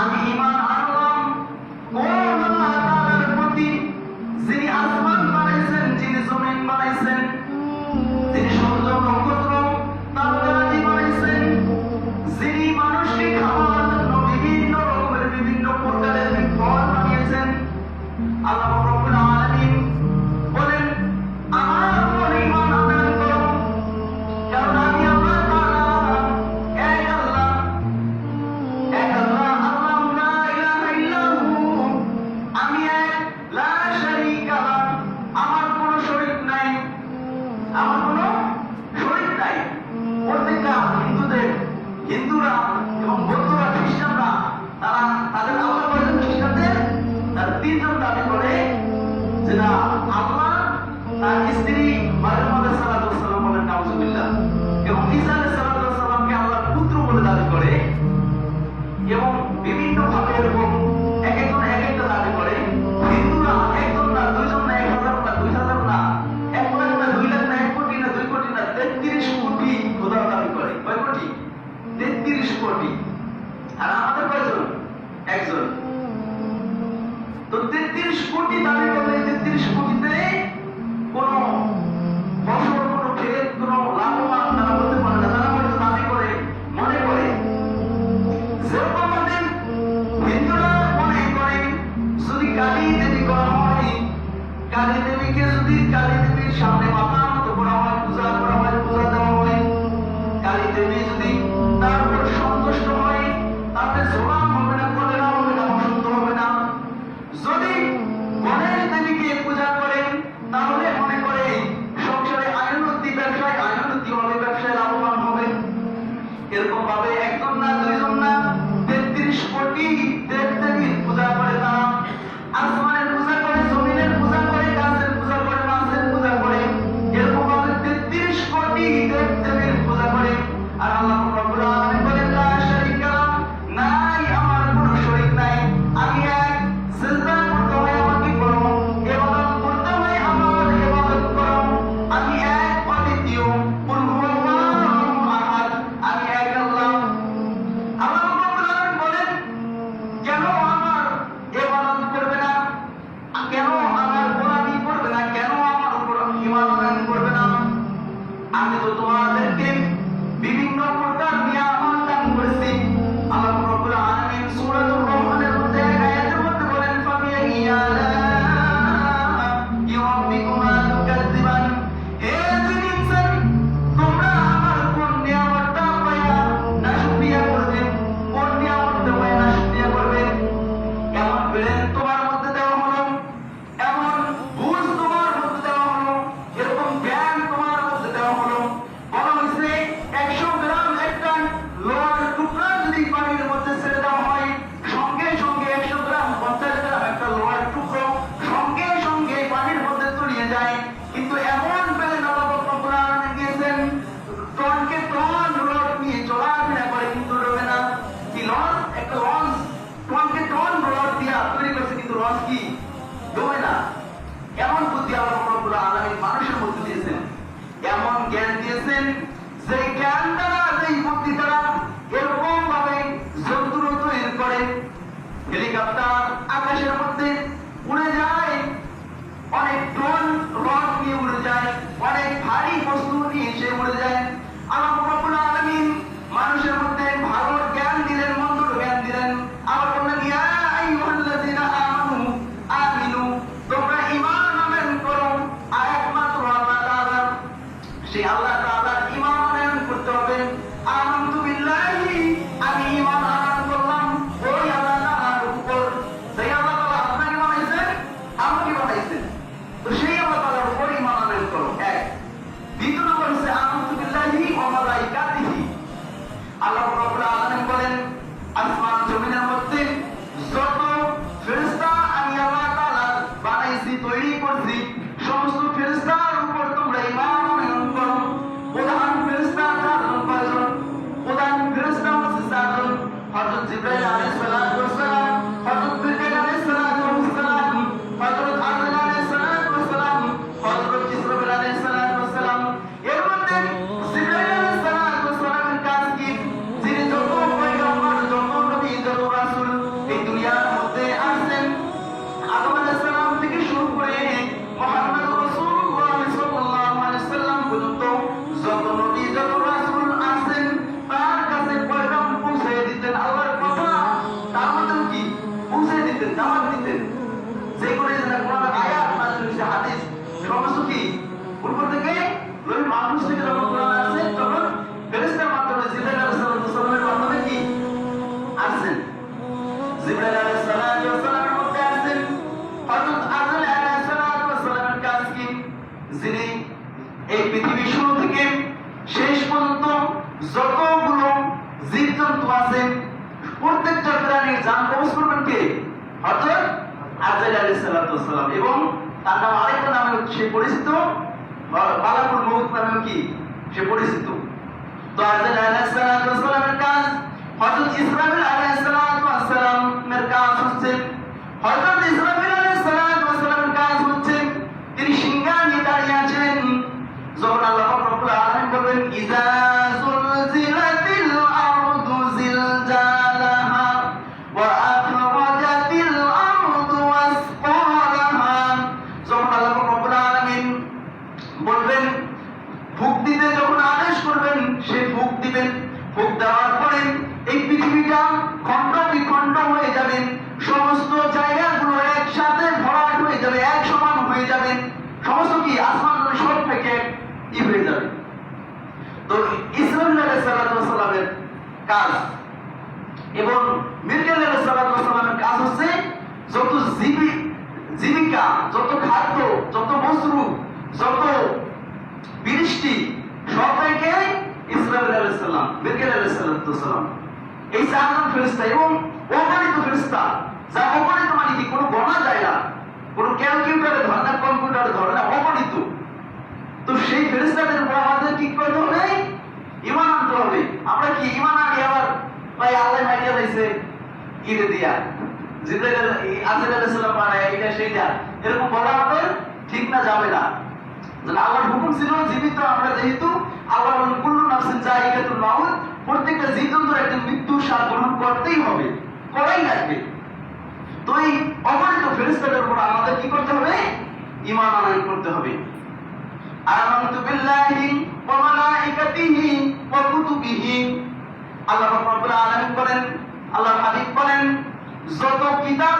আমি ইমান আনলাম। প্রতি যিনি আসমান বানাইছেন যিনি জমিন বানাইছেন এবং কালী দেবীকে যদি কালী দেবীর সামনে মাথার মতো করা হয় পূজা করা হয় পূজা দেওয়া হয় কালী দেবী যদি তার উপর সন্তুষ্ট হয়, তাতে জোলাম হবে না, কলেরা হবে না অসুস্থ হবে না। যদি গণেশ দেবীকে পূজা করে, তাহলে মনে করে সংসারে আয়ুন্নতি ব্যবসায় আয়ুন্নতি হবে ব্যবসায় লাভবান হবে। এরকম ভাবে ডোবে না। এমন বুদ্ধি আল্লাহ আলমীর মানুষের মধ্যে দিয়েছেন। এমন জ্ঞান দিয়েছেন সেই জ্ঞান দ্বারা সেই বুদ্ধি দ্বারা এরকম ভাবে জন্তুর তৈরি করে। হেলিকপ্টার আকাশের মধ্যে উড়ে যায়, অনেক টন রড নিয়ে উড়ে যায়, অনেক ভারী বস্তু নিয়ে এসে উড়ে যায়। আল্লাহ তৈরি করছি সমস্ত ফেরেস্তার সমস্ত কি? পূর্ব থেকে মালাকুল মউত নামেও কি? সে পরিচিত। তো আজরাইল আলাইহিস সালাতু কাজ আলাইহিস সালাতু এর কাজ হচ্ছে, হযরত কাজ। এবং মির্জা সালামের কাজ হচ্ছে যত জীবী জীবিকা, যত খাদ্য, যত বস্ত্র যত বৃষ্টি, সব থেকে ইসলাম আলাইসাল্লাম মির্গেল আলাইসাল্লাম এই চারজন ফেরিস্তা এবং অগণিত ফেরিস্তা যা অগণিত মানে কি, কোনো গণা যায় না, কোনো ক্যালকুলেটারে ধরে না, কম্পিউটারে ধরে না, অগণিত। তো সেই ফেরিস্তাদের উপর আমাদের কি করতে হবে? ইমান আনতে হবে। আমরা কি ইমান ভাই, আল্লাহ মাইয়া দিয়েছে ইরে দিয়া। জিব্রাইল আজিজ আলাইহিস বানায় এটা সেইটা। এরকম বলা আমাদের ঠিক না যাবে না। আল্লাহর হুকুম ছিল, জীবিত আমরা যেহেতু আল্লাহ কুল্লু নাফসিন জায়গাতুল মাউত, প্রত্যেকটা জীবজন্তুর একদিন মৃত্যু স্বাদ গ্রহণ করতেই হবে, করাই লাগবে। তো এই অগণিত ফেরেশতাদের উপর আমাদের কি করতে হবে? ঈমান আনয়ন করতে হবে। আমানতু বিল্লাহি ওয়া মালাইকাতিহি ওয়া কুতুবিহি। আল্লাহ যত কিতাব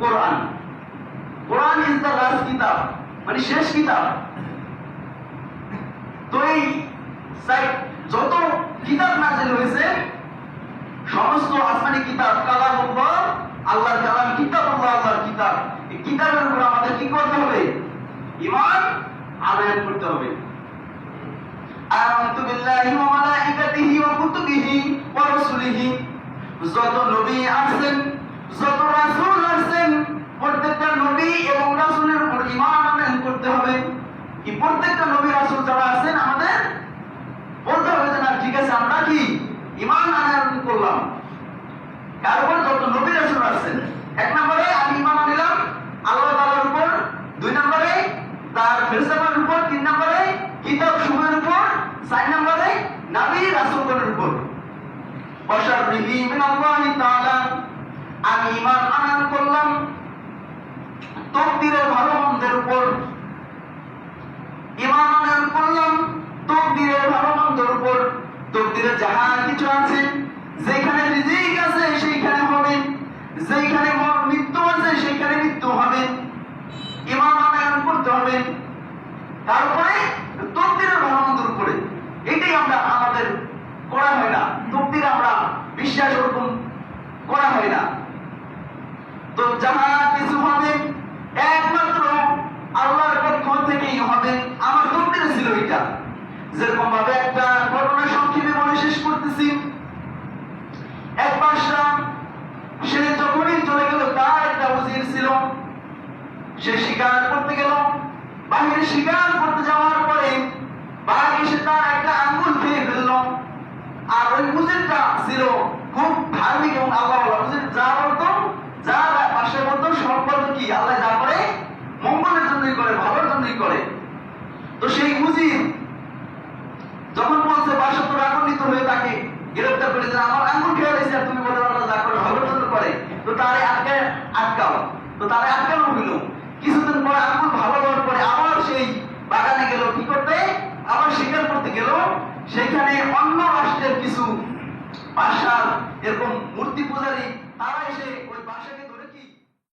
কোরআন। কোরআন ইজ দ্য কিতাব মানে শেষ কিতাব। যত কিতাব নাজিল হয়েছে সমস্ত আসমানি কিতাব কালামুল্লাহ আল্লাহর কালাম কিতাবুল্লাহ আল্লাহর কিতাব এই কিতাবের উপর আমাদের কি করতে হবে ঈমান আদায় করতে হবে আমানতু বিল্লাহি ওয়া মালাইকাতিহি ওয়া কুতুবিহি ওয়া রাসূলিহি যত নবী আসেন যত রাসূল আসেন প্রত্যেকটা নবী এবং রাসূলের উপর ঈমান আনয়ন করতে হবে। কি প্রত্যেকটা নবী রাসূল যারা আছেন আমাদের বলতে হবে যে, না, ঠিক আছে, আমরা কি ঈমান আনয়ন করলাম? তারপর যত নবী রাসূল আসেন এক নম্বরে আমি ঈমান আনলাম আল্লাহ তাআলার উপর, দুই নম্বরে তার ফেরেশতাদের উপর, তিন নম্বরে কিতাব সমূহের উপর, চার নম্বরে নবী রাসূলগণের উপর। আমি করলাম। তকদিরের ভালো মন্দের উপর করলাম। তকদিরের ভালো মন্দের উপর। তকদিরে যাহা কিছু আছে, যেখানে রিজিক আছে, সেইখানে হবে। যেখানে মৃত্যু আছে, সেইখানে মৃত্যু হবে। ঈমান আনয়ন করতে হবে। তারপরে তকদিরের ভালো মন্দের উপরে। এটাই আমরা আমাদের করা হয় না। আমরা বিশ্বাস ওরকম করা হয় না। তো যাহা কিছু হবে, একমাত্র আল্লাহর পক্ষ থেকেই হবে। আমার তকদিরে ছিল এটা। যেরকম ভাবে একটা ঘটনা সংক্ষেপে বলে শেষ করতেছি। এক বাদশাহ সে যখনই চলে গেল, তার একটা উজির ছিল। সে শিকার করতে গেল। বাহিরে শিকার করতে যাওয়ার পরে বাঘ এসে তার একটা আঙ্গুল খেয়ে ফেলল। আর ওই উজিরটা ছিল খুব ধার্মিক এবং আল্লাহ যা বলতো যা পাশে বলতো সব কি? আল্লাহ যা করে, মঙ্গলের জন্যই করে, ভালোর জন্যই করে। তো সেই উজির যখন বলছে বাসা তো রাগান্বিত হয়ে তাকে গ্রেফতার করে যে আমার আঙ্গুল খেয়ে রয়েছে আর তুমি বলে, আল্লাহ যা করে, ভালোর জন্য করে। তো তারে আটকে আটকাও তো তারে আটকানো হইল। কিছুদিন পরে আঙ্গুল ভালো হওয়ার পরে আবার সেই বাগানে গেল। কি করতে? আবার শিকার করতে গেল। সেখানে অন্য রাষ্ট্রের কিছু বাসার এরকম মূর্তি পূজারী তারা এসে